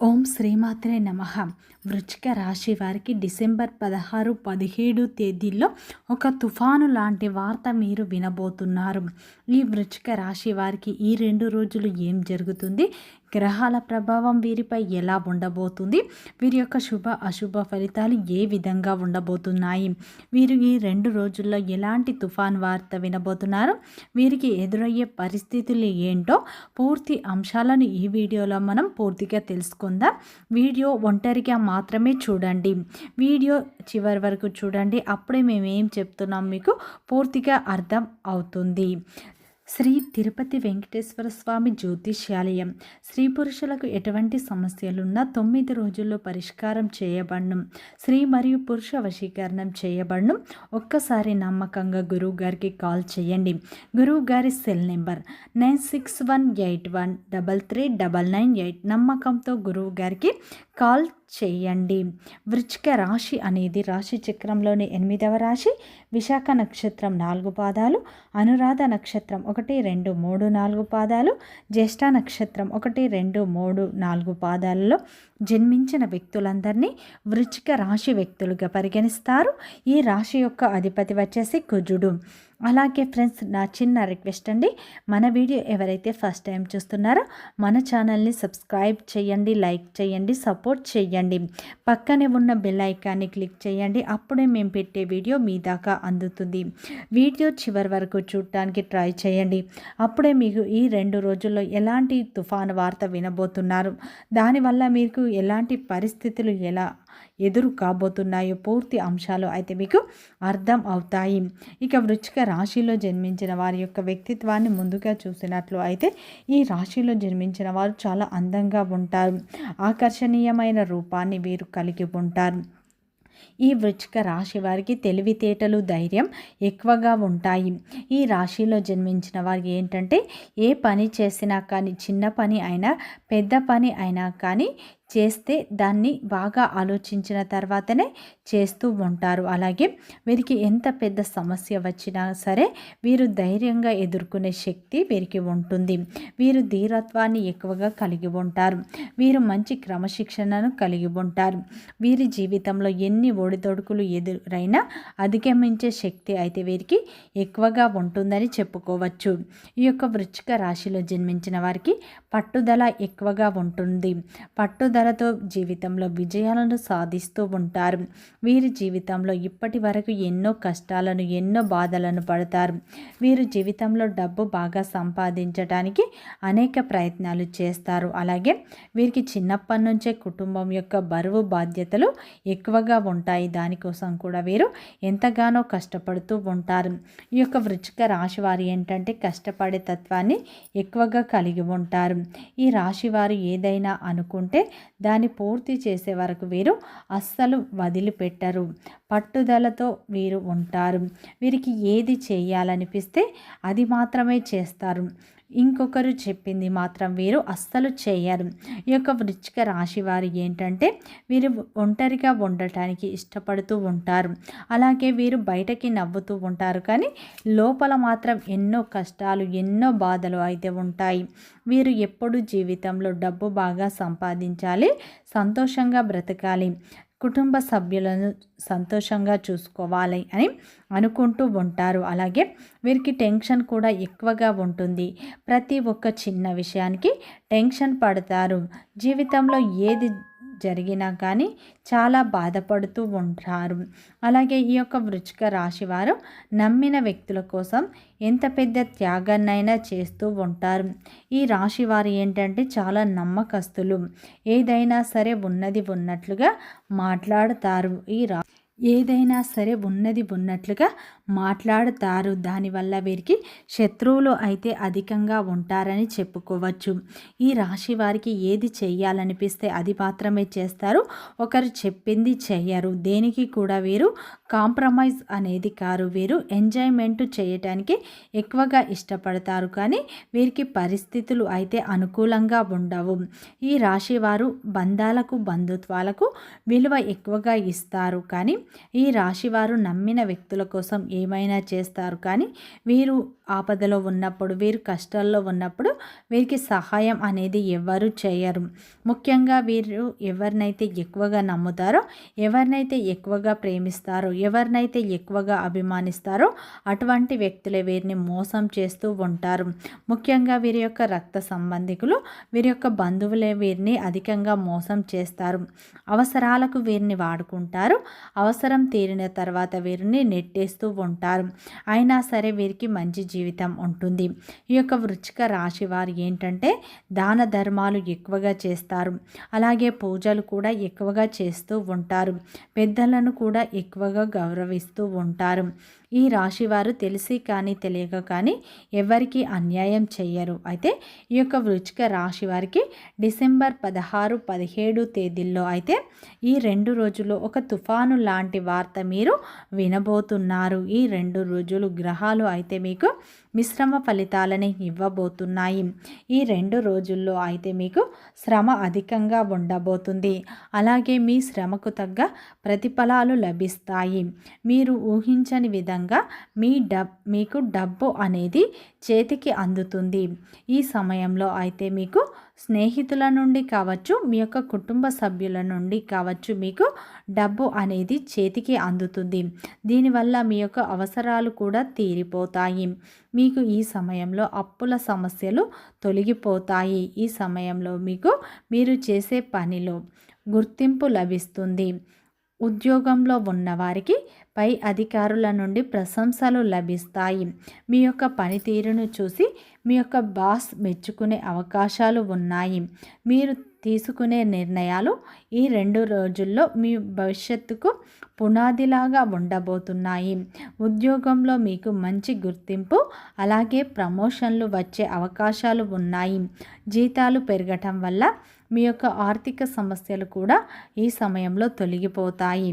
ఓం శ్రీమాత్రే నమ. వృచ్చిక రాశి వారికి డిసెంబర్ పదహారు పదిహేడు తేదీల్లో ఒక తుఫాను లాంటి వార్త మీరు వినబోతున్నారు. ఈ వృచ్చిక రాశి వారికి ఈ రెండు రోజులు ఏం జరుగుతుంది? గ్రహాల ప్రభావం వీరిపై ఎలా ఉండబోతుంది? వీరి యొక్క శుభ అశుభ ఫలితాలు ఏ విధంగా ఉండబోతున్నాయి? వీరు ఈ రెండు రోజుల్లో ఎలాంటి తుఫాన్ వార్త వినబోతున్నారు? వీరికి ఎదురయ్యే పరిస్థితులు ఏంటో పూర్తి అంశాలను ఈ వీడియోలో మనం పూర్తిగా తెలుసుకుందాం. వీడియో ఒంటరిగా మాత్రమే చూడండి. వీడియో చివరి వరకు చూడండి. అప్పుడే మేము ఏం చెప్తున్నాం మీకు పూర్తిగా అర్థం అవుతుంది. శ్రీ తిరుపతి వెంకటేశ్వర స్వామి జ్యోతిష్యాలయం. స్త్రీ పురుషులకు ఎటువంటి సమస్యలున్నా తొమ్మిది రోజుల్లో పరిష్కారం చేయబడను. స్త్రీ మరియు పురుష వశీకరణం చేయబడను. ఒక్కసారి నమ్మకంగా గురువు గారికి కాల్ చేయండి. గురువు గారి cell number nine six one eight one double three double nine eight. నమ్మకంతో గురువు గారికి కాల్ చేయండి. వృచ్చిక రాశి అనేది రాశి చక్రంలోని ఎనిమిదవ రాశి. విశాఖ నక్షత్రం నాలుగు పాదాలు. అనురాధ నక్షత్రం ఒకటి రెండు మూడు నాలుగు పాదాలు. జ్యేష్ఠ నక్షత్రం ఒకటి రెండు మూడు నాలుగు పాదాలలో జన్మించిన వ్యక్తులందరినీ వృచ్చిక రాశి వ్యక్తులుగా పరిగణిస్తారు. ఈ రాశి యొక్క అధిపతి వచ్చేసి కుజుడు. అలాగే ఫ్రెండ్స్ నా చిన్న రిక్వెస్ట్ అండి. మన వీడియో ఎవరైతే ఫస్ట్ టైం చూస్తున్నారో మన ఛానల్ని సబ్స్క్రైబ్ చేయండి లైక్ చేయండి సపోర్ట్ చేయండి. పక్కనే ఉన్న బెల్ ఐకాన్ని క్లిక్ చేయండి. అప్పుడే మేము పెట్టే వీడియో మీ దాకా అందుతుంది. వీడియో చివరి వరకు చూడటానికి ట్రై చేయండి. అప్పుడే మీకు ఈ రెండు రోజుల్లో ఎలాంటి తుఫాను వార్త వినబోతున్నారు? దానివల్ల మీకు ఎలాంటి పరిస్థితులు ఎలా ఎదురు కాబోతున్నాయో పూర్తి అంశాలు అయితే మీకు అర్థం అవుతాయి. ఇక వృచ్చిక రాశిలో జన్మించిన వారి యొక్క వ్యక్తిత్వాన్ని ముందుగా చూసినట్లు అయితే ఈ రాశిలో జన్మించిన వారు చాలా అందంగా ఉంటారు. ఆకర్షణీయమైన రూపాన్ని వీరు కలిగి ఉంటారు. ఈ వృచ్చిక రాశి వారికి తెలివితేటలు ధైర్యం ఎక్కువగా ఉంటాయి. ఈ రాశిలో జన్మించిన వారికి ఏంటంటే ఏ పని చేసినా కానీ చిన్న పని అయినా పెద్ద పని అయినా కానీ చేస్తే దాన్ని బాగా ఆలోచించిన తర్వాతనే చేస్తూ ఉంటారు. అలాగే వీరికి ఎంత పెద్ద సమస్య వచ్చినా సరే వీరు ధైర్యంగా ఎదుర్కొనే శక్తి వీరికి ఉంటుంది. వీరు ధీరత్వాన్ని ఎక్కువగా కలిగి ఉంటారు. వీరు మంచి క్రమశిక్షణను కలిగి ఉంటారు. వీరి జీవితంలో ఎన్ని ఒడిదొడుకులు ఎదురైనా అధిగమించే శక్తి అయితే వీరికి ఎక్కువగా ఉంటుందని చెప్పుకోవచ్చు. ఈ యొక్క వృచ్చిక రాశిలో జన్మించిన వారికి పట్టుదల ఎక్కువగా ఉంటుంది. పట్టుదల పట్టుదలతో జీవితంలో విజయాలను సాధిస్తూ ఉంటారు. వీరి జీవితంలో ఇప్పటి వరకు ఎన్నో కష్టాలను ఎన్నో బాధలను పడతారు. వీరు జీవితంలో డబ్బు బాగా సంపాదించడానికి అనేక ప్రయత్నాలు చేస్తారు. అలాగే వీరికి చిన్నప్పటి నుంచే కుటుంబం యొక్క బరువు బాధ్యతలు ఎక్కువగా ఉంటాయి. దానికోసం కూడా వీరు ఎంతగానో కష్టపడుతూ ఉంటారు. ఈ యొక్క వృచ్చిక రాశి వారు ఏంటంటే కష్టపడే తత్వాన్ని ఎక్కువగా కలిగి ఉంటారు. ఈ రాశి వారు ఏదైనా అనుకుంటే దాన్ని పూర్తి చేసే వరకు వీరు అస్సలు వదిలిపెట్టరు. పట్టుదలతో వీరు ఉంటారు. వీరికి ఏది చేయాలనిపిస్తే అది మాత్రమే చేస్తారు. ఇంకొకరు చెప్పింది మాత్రం వీరు అస్సలు చేయరు. ఈ యొక్క వృచ్చిక రాశి వారు ఏంటంటే వీరు ఒంటరిగా ఉండటానికి ఇష్టపడుతూ ఉంటారు. అలాగే వీరు బయటకి నవ్వుతూ ఉంటారు. కానీ లోపల మాత్రం ఎన్నో కష్టాలు ఎన్నో బాధలు అయితే ఉంటాయి. వీరు ఎప్పుడు జీవితంలో డబ్బు బాగా సంపాదించాలి సంతోషంగా బ్రతకాలి. కుటుంబ సభ్యులను సంతోషంగా చూసుకోవాలి అని అనుకుంటూ ఉంటారు. అలాగే వీరికి టెన్షన్ కూడా ఎక్కువగా ఉంటుంది. ప్రతి ఒక్క చిన్న విషయానికి టెన్షన్ పడతారు. జీవితంలో ఏది జరిగినా కానీ చాలా బాధపడుతూ ఉంటారు. అలాగే ఈ యొక్క వృచ్చిక రాశి వారు నమ్మిన వ్యక్తుల కోసం ఎంత పెద్ద త్యాగాన్నైనా చేస్తూ ఉంటారు. ఈ రాశి వారు ఏంటంటే చాలా నమ్మకస్తులు. ఏదైనా సరే ఉన్నది ఉన్నట్లుగా మాట్లాడతారు. ఈ రా ఏదైనా సరే ఉన్నది ఉన్నట్లుగా మాట్లాడుతారు. దానివల్ల వీరికి శత్రువులు అయితే అధికంగా ఉంటారని చెప్పుకోవచ్చు. ఈ రాశి వారికి ఏది చేయాలనిపిస్తే అది మాత్రమే చేస్తారు. ఒకరు చెప్పింది చేయరు. దేనికి కూడా వీరు కాంప్రమైజ్ అనేది కారు. వీరు ఎంజాయ్మెంట్ చేయటానికి ఎక్కువగా ఇష్టపడతారు. కానీ వీరికి పరిస్థితులు అయితే అనుకూలంగా ఉండవు. ఈ రాశి వారు బంధాలకు బంధుత్వాలకు విలువ ఎక్కువగా ఇస్తారు. కానీ ఈ రాశి వారు నమ్మిన వ్యక్తుల కోసం ఏమైనా చేస్తారు. కానీ వీరు ఆపదలో ఉన్నప్పుడు వీరు కష్టాల్లో ఉన్నప్పుడు వీరికి సహాయం అనేది ఎవరు చేయరు. ముఖ్యంగా వీరు ఎవరినైతే ఎక్కువగా నమ్ముతారో ఎవరినైతే ఎక్కువగా ప్రేమిస్తారో ఎవరినైతే ఎక్కువగా అభిమానిస్తారో అటువంటి వ్యక్తులే వీరిని మోసం చేస్తూ ఉంటారు. ముఖ్యంగా వీరి యొక్క రక్త సంబంధికులు వీరి యొక్క బంధువులే వీరిని అధికంగా మోసం చేస్తారు. అవసరాలకు వీరిని వాడుకుంటారు. అవసరం తీరిన తర్వాత వీరిని నెట్టేస్తూ ఉంటారు. అయినా సరే వీరికి మంచి జీవితం ఉంటుంది. ఈ యొక్క వృచ్చిక రాశి వారు ఏంటంటే దాన ధర్మాలు ఎక్కువగా చేస్తారు. అలాగే పూజలు కూడా ఎక్కువగా చేస్తూ ఉంటారు. పెద్దలను కూడా ఎక్కువగా గౌరవిస్తూ ఉంటారు. ఈ రాశివారు తెలిసి కానీ తెలియక కానీ ఎవరికి అన్యాయం చెయ్యరు. అయితే ఈ యొక్క వృచ్చిక రాశి వారికి డిసెంబర్ పదహారు పదిహేడు తేదీల్లో అయితే ఈ రెండు రోజుల్లో ఒక తుఫాను లాంటి వార్త మీరు వినబోతున్నారు. ఈ రెండు రోజులు గ్రహాలు అయితే మీకు మిశ్రమ ఫలితాలని ఇవ్వబోతున్నాయి. ఈ రెండు రోజుల్లో అయితే మీకు శ్రమ అధికంగా ఉండబోతుంది. అలాగే మీ శ్రమకు తగ్గ ప్రతిఫలాలు లభిస్తాయి. మీరు ఊహించని విధంగా మీ డబ్ మీకు డబ్బు అనేది చేతికి అందుతుంది. ఈ సమయంలో అయితే మీకు స్నేహితుల నుండి కావచ్చు మీ యొక్క కుటుంబ సభ్యుల నుండి కావచ్చు మీకు డబ్బు అనేది చేతికి అందుతుంది. దీనివల్ల మీ యొక్క అవసరాలు కూడా తీరిపోతాయి. మీకు ఈ సమయంలో అప్పుల సమస్యలు తొలగిపోతాయి. ఈ సమయంలో మీకు మీరు చేసే పనిలో గుర్తింపు లభిస్తుంది. ఉద్యోగంలో ఉన్నవారికి పై అధికారుల నుండి ప్రశంసలు లభిస్తాయి. మీ యొక్క పనితీరును చూసి మీ యొక్క బాస్ మెచ్చుకునే అవకాశాలు ఉన్నాయి. మీరు తీసుకునే నిర్ణయాలు ఈ రెండు రోజుల్లో మీ భవిష్యత్తుకు పునాదిలాగా ఉండబోతున్నాయి. ఉద్యోగంలో మీకు మంచి గుర్తింపు అలాగే ప్రమోషన్లు వచ్చే అవకాశాలు ఉన్నాయి. జీతాలు పెరగటం వల్ల మీ యొక్క ఆర్థిక సమస్యలు కూడా ఈ సమయంలో తొలగిపోతాయి.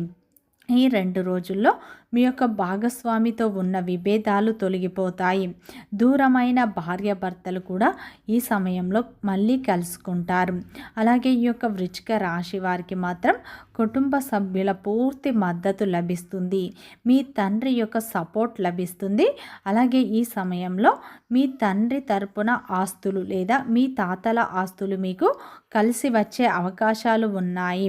ఈ రెండు రోజుల్లో మీ యొక్క భాగస్వామితో ఉన్న విభేదాలు తొలగిపోతాయి. దూరమైన భార్యాభర్తలు కూడా ఈ సమయంలో మళ్ళీ కలుసుకుంటారు. అలాగే ఈ యొక్క వృచ్చిక రాశి వారికి మాత్రం కుటుంబ సభ్యుల పూర్తి మద్దతు లభిస్తుంది. మీ తండ్రి యొక్క సపోర్ట్ లభిస్తుంది. అలాగే ఈ సమయంలో మీ తండ్రి తరపున ఆస్తులు లేదా మీ తాతల ఆస్తులు మీకు కలిసి వచ్చే అవకాశాలు ఉన్నాయి.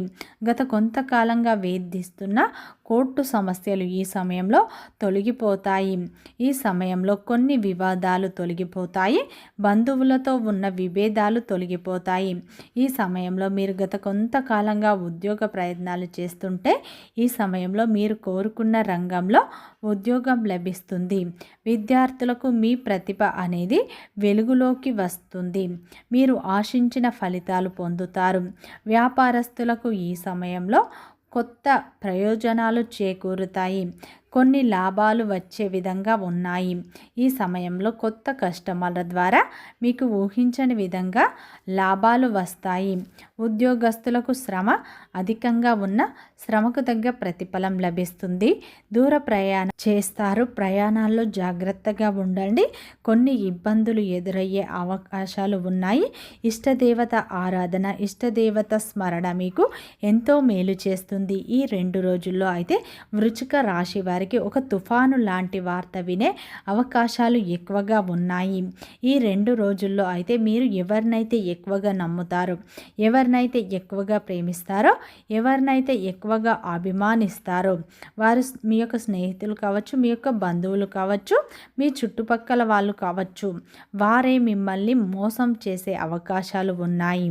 గత కొంతకాలంగా వేధిస్తున్న కోర్టు సమస్యలు ఈ సమయంలో తొలగిపోతాయి. ఈ సమయంలో కొన్ని వివాదాలు తొలగిపోతాయి. బంధువులతో ఉన్న విభేదాలు తొలగిపోతాయి. ఈ సమయంలో మీరు గత కొంతకాలంగా ఉద్యోగ ప్రయత్నాలు చేస్తుంటే ఈ సమయంలో మీరు కోరుకున్న రంగంలో ఉద్యోగం లభిస్తుంది. విద్యార్థులకు మీ ప్రతిభ అనేది వెలుగులోకి వస్తుంది. మీరు ఆశించిన ఫలితాలు పొందుతారు. వ్యాపారస్తులకు ఈ సమయంలో కొత్త ప్రయోజనాలు చేకూరుతాయి. కొన్ని లాభాలు వచ్చే విధంగా ఉన్నాయి. ఈ సమయంలో కొత్త కస్టమర్ల ద్వారా మీకు ఊహించని విధంగా లాభాలు వస్తాయి. ఉద్యోగస్తులకు శ్రమ అధికంగా ఉన్న శ్రమకు తగ్గ ప్రతిఫలం లభిస్తుంది. దూర ప్రయాణం చేస్తారు. ప్రయాణాల్లో జాగ్రత్తగా ఉండండి. కొన్ని ఇబ్బందులు ఎదురయ్యే అవకాశాలు ఉన్నాయి. ఇష్టదేవత ఆరాధన ఇష్టదేవత స్మరణ మీకు ఎంతో మేలు చేస్తుంది. ఈ రెండు రోజుల్లో అయితే వృచిక రాశి వారి వారికి ఒక తుఫాను లాంటి వార్త వినే అవకాశాలు ఎక్కువగా ఉన్నాయి. ఈ రెండు రోజుల్లో అయితే మీరు ఎవరినైతే ఎక్కువగా నమ్ముతారో ఎవరినైతే ఎక్కువగా ప్రేమిస్తారో ఎవరినైతే ఎక్కువగా అభిమానిస్తారో వారు మీ యొక్క స్నేహితులు కావచ్చు మీ యొక్క బంధువులు కావచ్చు మీ చుట్టుపక్కల వాళ్ళు కావచ్చు వారే మిమ్మల్ని మోసం చేసే అవకాశాలు ఉన్నాయి.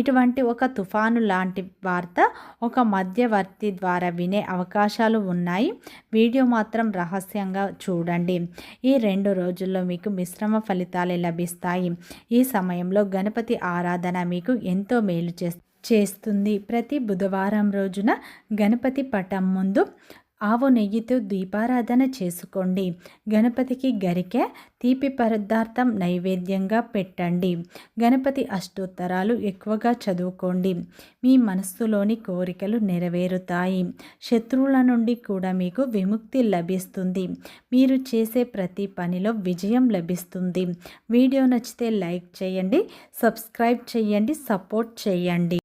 ఇటువంటి ఒక తుఫాను లాంటి వార్త ఒక మధ్యవర్తి ద్వారా వినే అవకాశాలు ఉన్నాయి. వీడియో మాత్రం రహస్యంగా చూడండి. ఈ రెండు రోజుల్లో మీకు మిశ్రమ ఫలితాలే లభిస్తాయి. ఈ సమయంలో గణపతి ఆరాధన మీకు ఎంతో మేలు చేస్తుంది. ప్రతి బుధవారం రోజున గణపతి పటం ముందు ఆవు నెయ్యితో దీపారాధన చేసుకోండి. గణపతికి గరికె తీపి పదార్థం నైవేద్యంగా పెట్టండి. గణపతి అష్టోత్తరాలు ఎక్కువగా చదువుకోండి. మీ మనస్సులోని కోరికలు నెరవేరుతాయి. శత్రువుల నుండి కూడా మీకు విముక్తి లభిస్తుంది. మీరు చేసే ప్రతి పనిలో విజయం లభిస్తుంది. వీడియో నచ్చితే లైక్ చేయండి సబ్స్క్రైబ్ చేయండి సపోర్ట్ చేయండి.